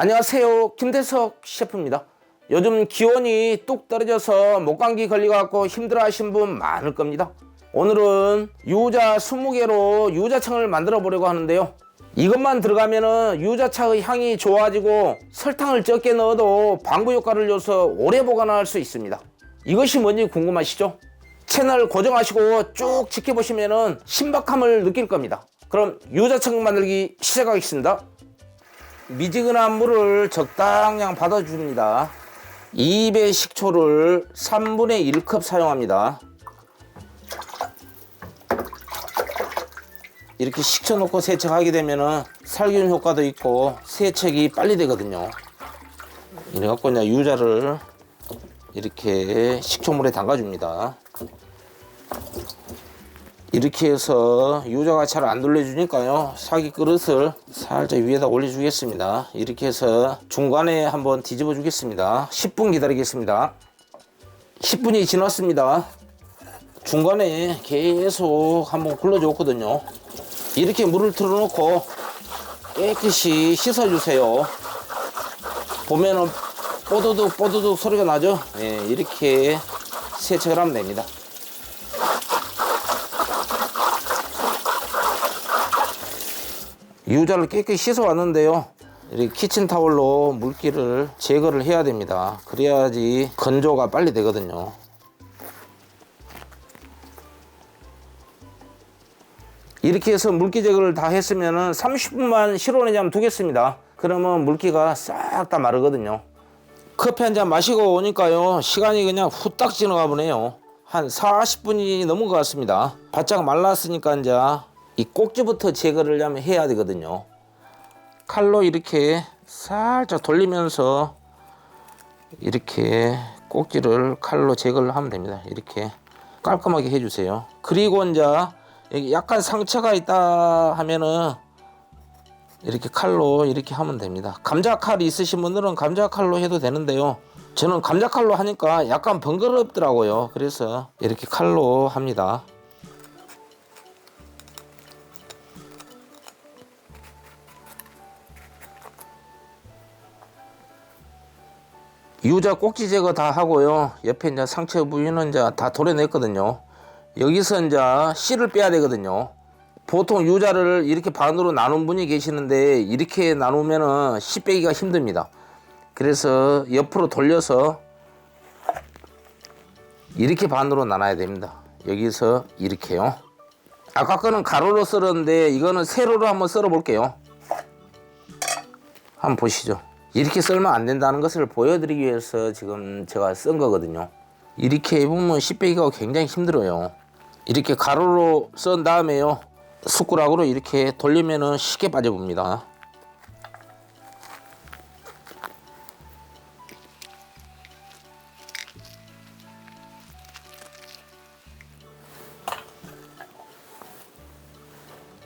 안녕하세요. 김대석 셰프입니다. 요즘 기온이 뚝 떨어져서 목감기 걸려갖고 힘들어 하신 분 많을 겁니다. 오늘은 유자 20개로 유자청을 만들어 보려고 하는데요. 이것만 들어가면은 유자차의 향이 좋아지고 설탕을 적게 넣어도 방부 효과를 줘서 오래 보관할 수 있습니다. 이것이 뭔지 궁금하시죠? 채널 고정하시고 쭉 지켜보시면은 신박함을 느낄 겁니다. 그럼 유자청 만들기 시작하겠습니다. 미지근한 물을 적당량 받아줍니다. 2배 식초를 3분의 1컵 사용합니다. 이렇게 식초 넣고 세척하게 되면은 살균 효과도 있고 세척이 빨리 되거든요. 이래갖고 이제 유자를 이렇게 식초물에 담가줍니다. 이렇게 해서 유자가 잘 안 돌려주니까요. 사기 그릇을 살짝 위에다 올려주겠습니다. 이렇게 해서 중간에 한번 뒤집어 주겠습니다. 10분 기다리겠습니다. 10분이 지났습니다. 중간에 계속 한번 굴러줬거든요. 이렇게 물을 틀어놓고 깨끗이 씻어주세요. 보면은 뽀드득 뽀드득 소리가 나죠? 예, 이렇게 세척을 하면 됩니다 유자를 깨끗이 씻어 왔는데요. 이렇게 키친타올로 물기를 제거를 해야 됩니다. 그래야지 건조가 빨리 되거든요. 이렇게 해서 물기 제거를 다 했으면 30분만 실온에 두겠습니다. 그러면 물기가 싹 다 마르거든요. 커피 한 잔 마시고 오니까요. 시간이 그냥 후딱 지나가 보네요. 한 40분이 넘은 것 같습니다. 바짝 말랐으니까 이제 이 꼭지부터 제거를 하면 해야 되거든요. 칼로 이렇게 살짝 돌리면서 이렇게 꼭지를 칼로 제거를 하면 됩니다. 이렇게 깔끔하게 해주세요. 그리고 이제 여기 약간 상처가 있다 하면은 이렇게 칼로 이렇게 하면 됩니다. 감자 칼이 있으신 분들은 감자 칼로 해도 되는데요. 저는 감자 칼로 하니까 약간 번거롭더라고요. 그래서 이렇게 칼로 합니다. 유자 꼭지 제거 다 하고요. 옆에 이제 상처 부위는 이제 다 도려냈거든요. 여기서 이제 씨를 빼야 되거든요. 보통 유자를 이렇게 반으로 나눈 분이 계시는데 이렇게 나누면은 씨 빼기가 힘듭니다. 그래서 옆으로 돌려서 이렇게 반으로 나눠야 됩니다. 여기서 이렇게요. 아까 거는 가로로 썰었는데 이거는 세로로 한번 썰어 볼게요. 한번 보시죠. 이렇게 썰면 안 된다는 것을 보여드리기 위해서 지금 제가 쓴 거거든요. 이렇게 씨 빼기가 굉장히 힘들어요. 이렇게 가로로 썬 다음에요. 숟가락으로 이렇게 돌리면은 쉽게 빠져봅니다.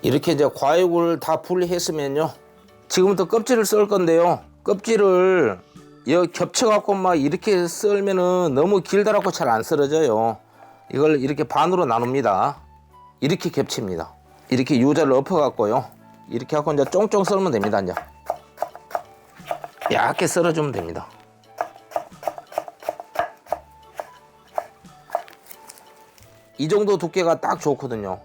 이렇게 이제 과육을 다 분리했으면요. 지금부터 껍질을 썰 건데요. 껍질을 여 겹쳐 갖고 막 이렇게 썰면은 너무 길다라고 잘 안 썰어져요. 이걸 이렇게 반으로 나눕니다. 이렇게 겹칩니다. 이렇게 유자를 엎어 갖고요. 이렇게 하고 이제 쫑쫑 썰면 됩니다. 이제 얇게 썰어주면 됩니다. 이 정도 두께가 딱 좋거든요.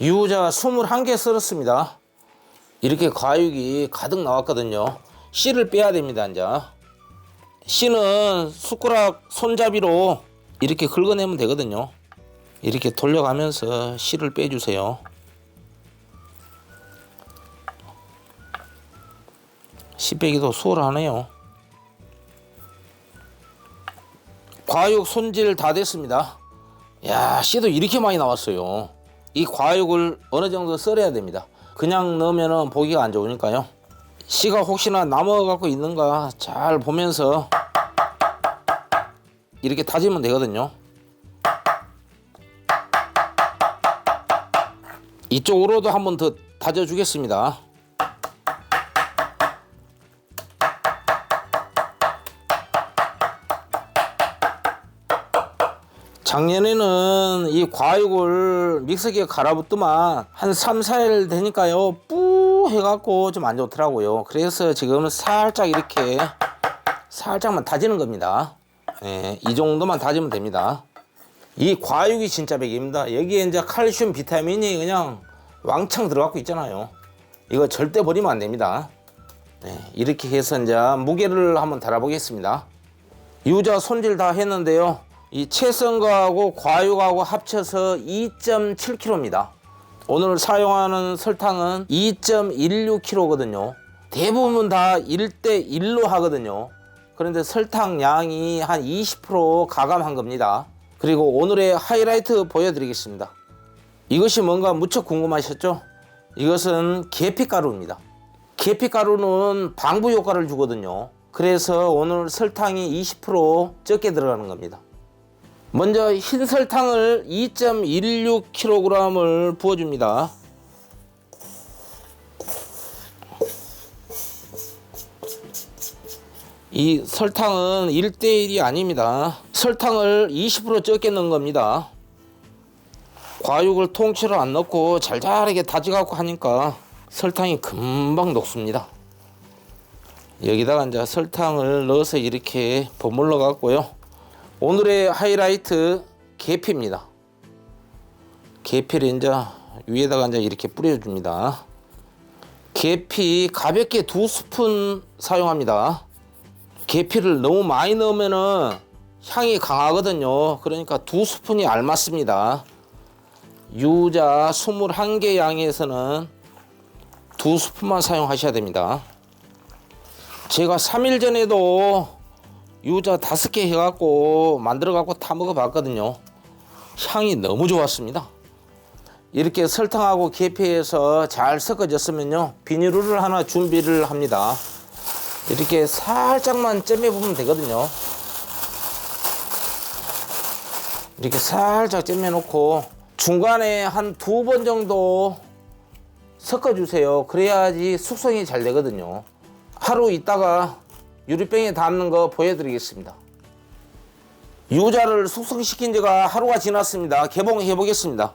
유자 21개 썰었습니다. 이렇게 과육이 가득 나왔거든요. 씨를 빼야 됩니다, 이제. 씨는 숟가락 손잡이로 이렇게 긁어내면 되거든요. 이렇게 돌려가면서 씨를 빼주세요. 씨 빼기도 수월하네요. 과육 손질 다 됐습니다. 야, 씨도 이렇게 많이 나왔어요. 이 과육을 어느 정도 썰어야 됩니다. 그냥 넣으면 보기가 안 좋으니까요. 씨가 혹시나 남아갖고 있는가 잘 보면서 이렇게 다지면 되거든요. 이쪽으로도 한번 더 다져주겠습니다. 작년에는 이 과육을 믹서기에 갈아붓더만 한 3, 4일 되니까요. 뿌 해갖고 좀 안 좋더라고요. 그래서 지금은 살짝 이렇게 살짝만 다지는 겁니다. 예, 이 정도만 다지면 됩니다. 이 과육이 진짜 백입니다. 여기에 이제 칼슘 비타민이 그냥 왕창 들어갖고 있잖아요. 이거 절대 버리면 안 됩니다. 네, 이렇게 해서 이제 무게를 한번 달아 보겠습니다. 유자 손질 다 했는데요. 이 채썬거하고 과육하고 합쳐서 2.7kg입니다. 오늘 사용하는 설탕은 2.16kg거든요. 대부분 다 1대 1로 하거든요. 그런데 설탕 양이 한 20% 가감한 겁니다. 그리고 오늘의 하이라이트 보여드리겠습니다. 이것이 뭔가 무척 궁금하셨죠? 이것은 계피가루입니다. 계피가루는 방부 효과를 주거든요. 그래서 오늘 설탕이 20% 적게 들어가는 겁니다. 먼저 흰 설탕을 2.16kg을 부어줍니다. 이 설탕은 1대1이 아닙니다. 설탕을 20% 적게 넣은 겁니다. 과육을 통째로 안 넣고 잘잘하게 다져갖고 하니까 설탕이 금방 녹습니다. 여기다가 이제 설탕을 넣어서 이렇게 버물러 갖고요. 오늘의 하이라이트 계피입니다. 계피를 이제 위에다가 이제 이렇게 뿌려줍니다. 계피 가볍게 두 스푼 사용합니다. 계피를 너무 많이 넣으면은 향이 강하거든요. 그러니까 두 스푼이 알맞습니다. 유자 21개 양에서는 두 스푼만 사용하셔야 됩니다. 제가 3일 전에도 유자 다섯 개 해갖고 만들어갖고 타 먹어 봤거든요. 향이 너무 좋았습니다. 이렇게 설탕하고 계피해서 잘 섞어졌으면요. 비닐을 하나 준비를 합니다. 이렇게 살짝만 쪄매보면 되거든요. 이렇게 살짝 쪄매놓고 중간에 한 두 번 정도 섞어주세요. 그래야지 숙성이 잘 되거든요. 하루 있다가 유리병에 담는 거 보여드리겠습니다. 유자를 숙성시킨 지가 하루가 지났습니다. 개봉해 보겠습니다.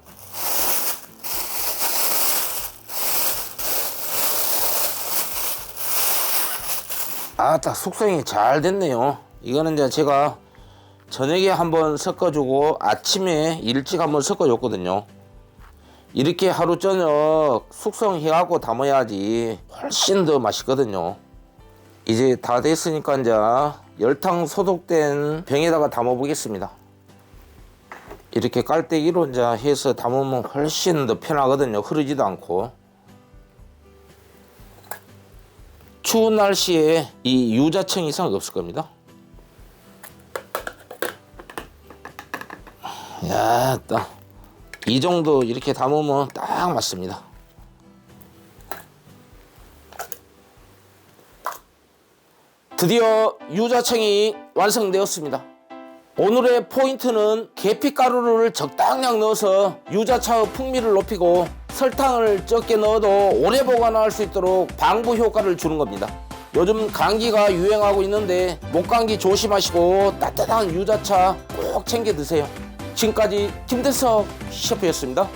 아딱 숙성이 잘 됐네요. 이거는 이제 제가 저녁에 한번 섞어주고 아침에 일찍 한번 섞어줬거든요. 이렇게 하루 저녁 숙성해갖고 담아야지 훨씬 더 맛있거든요. 이제 다 됐으니까 이제 열탕 소독된 병에다가 담아 보겠습니다. 이렇게 깔때기로 이제 해서 담으면 훨씬 더 편하거든요. 흐르지도 않고. 추운 날씨에 이 유자청 이상 없을 겁니다. 야, 딱. 이 정도 이렇게 담으면 딱 맞습니다. 드디어 유자청이 완성되었습니다. 오늘의 포인트는 계피가루를 적당량 넣어서 유자차의 풍미를 높이고 설탕을 적게 넣어도 오래 보관할 수 있도록 방부 효과를 주는 겁니다. 요즘 감기가 유행하고 있는데 목감기 조심하시고 따뜻한 유자차 꼭 챙겨 드세요. 지금까지 김대석 셰프였습니다.